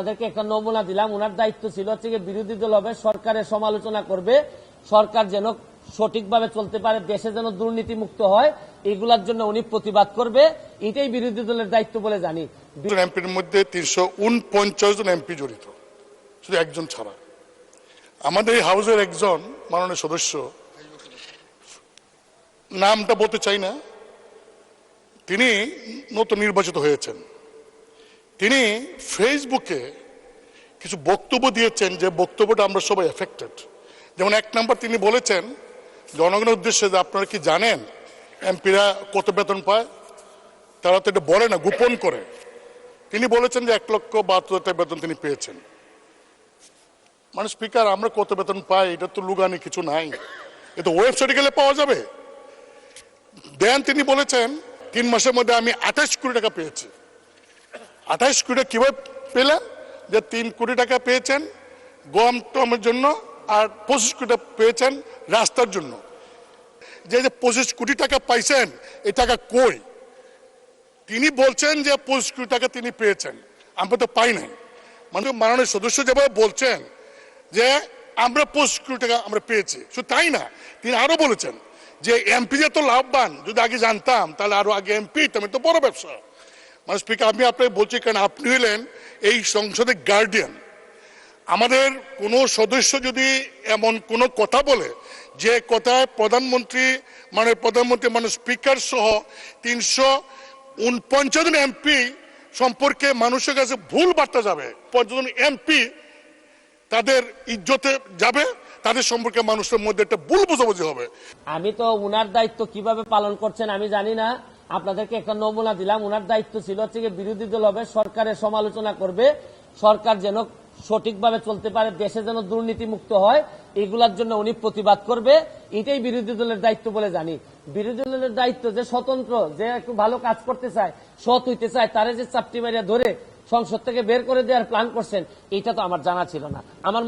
তাদেরকে একটা নমুনা দিলাম ওনার দায়িত্ব ছিল হচ্ছে বিরোধী দল হবে, সরকারের সমালোচনা করবে, সরকার যেন সঠিকভাবে চলতে পারে, দেশে যেন দুর্নীতি মুক্ত হয়, এগুলার জন্য উনি প্রতিবাদ করবে, এটাই বিরোধী দলের দায়িত্ব বলে জানি। এমপির মধ্যে তিনশো উনপঞ্চাশ জন এমপি জড়িত, শুধু একজন ছাড়া। আমাদের এই হাউসের একজন মাননীয় সদস্য, নামটা বলতে চাই না, তিনি নতুন নির্বাচিত হয়েছেন। তিনি ফেসবুকে কিছু বক্তব্য দিয়েছেন যে বক্তব্যটা আমরা সবাই এফেক্টেড যেমন এক নম্বর তিনি বলেছেন, জনগণের উদ্দেশ্যে যে আপনারা কি জানেন এমপিরা কত বেতন পায়? তারা তো এটা বলে না, গোপন করে। তিনি বলেছেন যে এক লক্ষ বাহাত্তর হাজার বেতন তিনি পেয়েছেন। মানে স্পিকার আমরা কত বেতন পাই? এটা তো লুগানি, কিছু নাই। এটা ওয়েবসাইটে গেলে পাওয়া যাবে। দেন তিনি বলেছেন, তিন মাসের মধ্যে আমি আঠাশ কোটি টাকা পেয়েছি। আঠাশ কোটি কীভাবে পেলেন যে তিন কোটি টাকা পেয়েছেন গম টমের জন্য আর পঁচিশ কোটি পেয়েছেন রাস্তার জন্য। যে যে পঁচিশ কোটি টাকা পাইছেন, এই টাকা কই? তিনি বলছেন যে পঁচিশ কোটি টাকা তিনি পেয়েছেন। আমরা তো পাই নাই। মানে মাননীয় সদস্য যেভাবে বলছেন যে আমরা পঁচিশ কোটি টাকা আমরা পেয়েছি, শুধু তাই না, তিনি আরও বলেছেন যে এমপি যে তো লাভবান, যদি আগে জানতাম, তাহলে আরও আগে এমপি তো বড় ব্যবসা। মানে স্পিকার, আমি আপনাকে বলছি, কারণ আপনি হলেন এই সংসদের গার্ডিয়ান আমাদের কোনো সদস্য যদি এমন কোনো কথা বলে, যে কথায় প্রধানমন্ত্রী মানে প্রধানমন্ত্রী মানে স্পিকার সহ তিনশো উনপঞ্চাশ জন এমপি সম্পর্কে মানুষের কাছে ভুল বার্তা যাবে, পঞ্চাশ জন এমপি তাদের ইজ্জতে যাবে, তাদের সম্পর্কে মানুষের মধ্যে একটা ভুল বোঝাবুঝি হবে। আমি তো উনার দায়িত্ব কীভাবে পালন করছেন আমি জানি না আপনাদেরকে একটা নমুনা দিলাম, উনার দায়িত্ব ছিল হচ্ছে গিয়ে বিরোধী দল হবে, সরকারের সমালোচনা করবে, সরকার যেন সঠিকভাবে চলতে পারে, দেশে যেন দুর্নীতি মুক্ত হয়, এগুলার জন্য উনি প্রতিবাদ করবে, এটাই বিরোধী দলের দায়িত্ব বলে জানি। বিরোধী দলের দায়িত্ব যে স্বতন্ত্র, যে একটু ভালো কাজ করতে চায়, সৎ হইতে চায়, তারা যে চাপটি মারিয়া ধরে সংসদ থেকে বের করে দেওয়ার প্ল্যান করছেন, এটা তো আমার জানা ছিল না। আমার